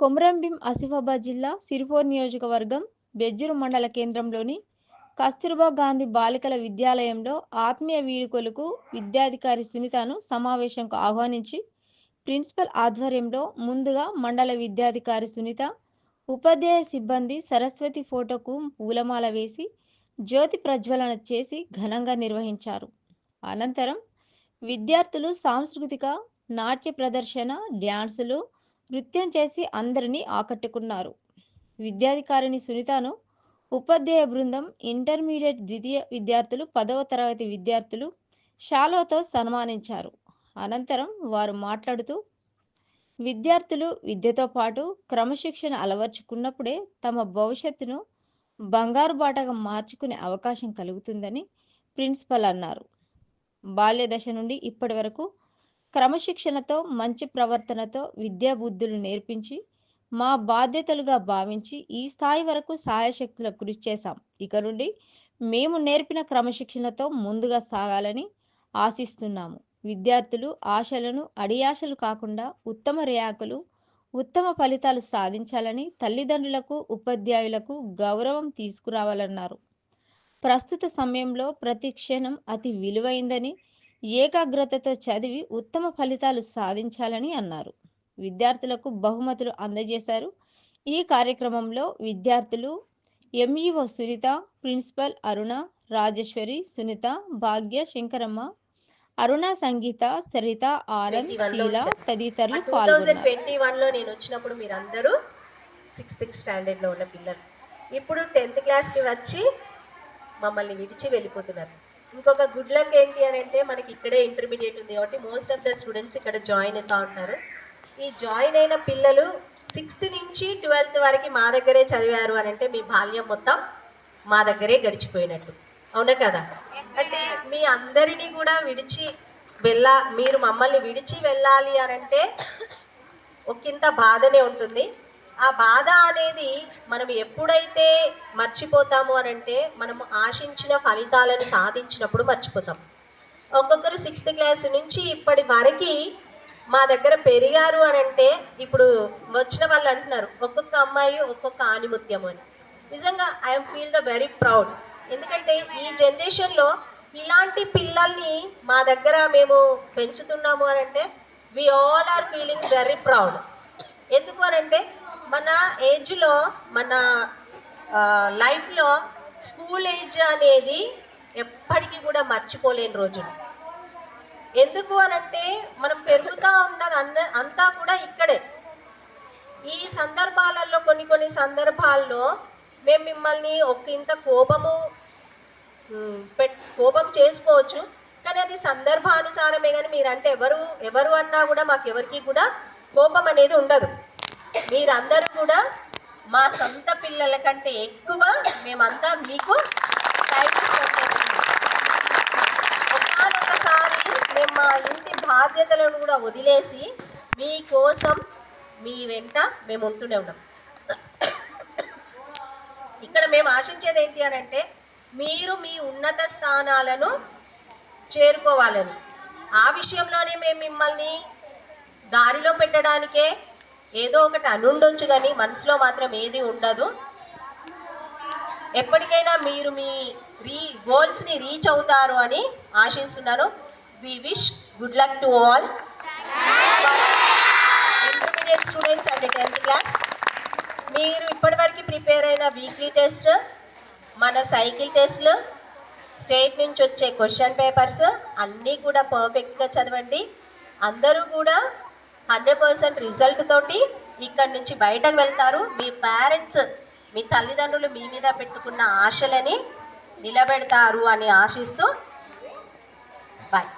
కొమరంభీం ఆసిఫాబాద్ జిల్లా సిరిపోర్ నియోజకవర్గం బెజ్జూరు మండల కేంద్రంలోని కస్తూర్బా గాంధీ బాలికల విద్యాలయంలో ఆత్మీయ వీడుకోలకు విద్యాధికారి సునీతను సమావేశంకు ఆహ్వానించి ప్రిన్సిపల్ ఆధ్వర్యంలో ముందుగా మండల విద్యాధికారి సునీత ఉపాధ్యాయ సిబ్బంది సరస్వతి ఫోటోకు పూలమాల వేసి జ్యోతి ప్రజ్వలన చేసి ఘనంగా నిర్వహించారు. అనంతరం విద్యార్థులు సాంస్కృతిక నాట్య ప్రదర్శన డ్యాన్సులు నృత్యం చేసి అందరినీ ఆకట్టుకున్నారు. విద్యాధికారిని సునీతను ఉపాధ్యాయ బృందం ఇంటర్మీడియట్ ద్వితీయ విద్యార్థులు పదవ తరగతి విద్యార్థులు షాలోతో సన్మానించారు. అనంతరం వారు మాట్లాడుతూ విద్యార్థులు విద్యతో పాటు క్రమశిక్షణ అలవర్చుకున్నప్పుడే తమ భవిష్యత్తును బంగారు బాటగా మార్చుకునే అవకాశం కలుగుతుందని ప్రిన్సిపల్ అన్నారు. బాల్య దశ నుండి ఇప్పటి వరకు క్రమశిక్షణతో మంచి ప్రవర్తనతో విద్యా బుద్ధులు నేర్పించి మా బాధ్యతలుగా భావించి ఈ స్థాయి వరకు సహాయశక్తుల కృషి చేశాం. ఇక నుండి మేము నేర్పిన క్రమశిక్షణతో ముందుగా సాగాలని ఆశిస్తున్నాము. విద్యార్థులు ఆశలను అడియాశలు కాకుండా ఉత్తమ ర్యాంకులు ఉత్తమ ఫలితాలు సాధించాలని తల్లిదండ్రులకు ఉపాధ్యాయులకు గౌరవం తీసుకురావాలన్నారు. ప్రస్తుత సమయంలో ప్రతి క్షణం అతి విలువైందని ఏకాగ్రతతో చదివి ఉత్తమ ఫలితాలు సాధించాలని అన్నారు. విద్యార్థులకు బహుమతులు అందజేశారు. ఈ కార్యక్రమంలో విద్యార్థులు ఎంఈఓ సునీత ప్రిన్సిపల్ అరుణ రాజేశ్వరి సునీత భాగ్య శంకరమ్మ అరుణ సంగీత సరిత ఆనంద్ 21 లో శీల. తదితరులు పాల్గొన్నారు. ట్వంటీ వన్లో నేను వచ్చినప్పుడు మీరందరూ సిక్స్త్ స్టాండర్డ్లో ఉన్న పిల్లలు. ఇప్పుడు టెన్త్ క్లాస్కి వచ్చి మమ్మల్ని విడిచి వెళ్ళిపోతున్నారు. ఇంకొక గుడ్ లక్ ఏంటి అని అంటే మనకి ఇక్కడే ఇంటర్మీడియట్ ఉంది కాబట్టి మోస్ట్ ఆఫ్ ద స్టూడెంట్స్ ఇక్కడ జాయిన్ అవుతూ ఉంటారు ఈ జాయిన్ అయిన పిల్లలు సిక్స్త్ నుంచి ట్వెల్త్ వరకు మా దగ్గరే చదివారు అని అంటే మీ బాల్యం మొత్తం మా దగ్గరే గడిచిపోయినట్టు. అవునా కదా? అంటే మీ అందరినీ కూడా విడిచి వెళ్ళా మీరు మమ్మల్ని విడిచి వెళ్ళాలి అని అంటే ఒకంత బాధనే ఉంటుంది. ఆ బాధ అనేది మనం ఎప్పుడైతే మర్చిపోతాము అని అంటే మనము ఆశించిన ఫలితాలను సాధించినప్పుడు మర్చిపోతాం. ఒక్కొక్కరు సిక్స్త్ క్లాస్ నుంచి ఇప్పటి వరకు మా దగ్గర పెరిగారు అని అంటే ఇప్పుడు వచ్చిన వాళ్ళు అంటున్నారు ఒక్కొక్క అమ్మాయి ఒక్కొక్క ఆనిముత్యం అని. నిజంగా I'm feel the very proud ఎందుకంటే ఈ జనరేషన్లో ఇలాంటి పిల్లల్ని మా దగ్గర మేము పెంచుతున్నాము అని అంటే we all are feeling very proud ఎందుకు అని అంటే మన ఏజ్లో మన లైఫ్లో స్కూల్ ఏజ్ అనేది ఎప్పటికీ కూడా మర్చిపోలేని రోజులు. ఎందుకు అనంటే మనం పెరుగుతూ ఉన్నది అన్న అంతా కూడా ఇక్కడే. ఈ సందర్భాలలో కొన్ని కొన్ని సందర్భాల్లో మేము మిమ్మల్ని ఒక ఇంత కోపము పెట్ కోపం చేసుకోవచ్చు. కానీ అది సందర్భానుసారమే కానీ మీరంటే ఎవరు ఎవరు అన్నా కూడా మాకు ఎవరికి కూడా కోపం అనేది ఉండదు. మీరందరూ కూడా మా సొంత పిల్లల కంటే ఎక్కువ మేమంతా మీకు టైం ఒకసారి మేము మా ఇంటి బాధ్యతలను కూడా వదిలేసి మీకోసం మీ వెంట మేము ఉంటూనే ఉన్నాం. ఇక్కడ మేము ఆశించేది ఏంటి అని అంటే మీరు మీ ఉన్నత స్థానాలను చేరుకోవాలని. ఆ విషయంలోనే మేము మిమ్మల్ని దారిలో పెట్టడానికే ఏదో ఒకటి అనుండొచ్చు కానీ మనసులో మాత్రం ఏది ఉండదు. ఎప్పటికైనా మీరు మీ రీ గోల్స్ని రీచ్ అవుతారు అని ఆశిస్తున్నాను. We wish good luck to all intermediate students and tenth class మీరు ఇప్పటివరకు ప్రిపేర్ అయిన వీక్లీ టెస్ట్ మన సైకిల్ టెస్ట్లు స్టేట్ నుంచి వచ్చే క్వశ్చన్ పేపర్స్ అన్నీ కూడా పర్ఫెక్ట్గా చదవండి. అందరూ కూడా హండ్రెడ్ పర్సెంట్ రిజల్ట్ తోటి ఇక్కడి నుంచి బయటకు వెళ్తారు. మీ పేరెంట్స్ మీ తల్లిదండ్రులు మీ మీద పెట్టుకున్న ఆశలని నిలబెడతారు అని ఆశిస్తూ బాయ్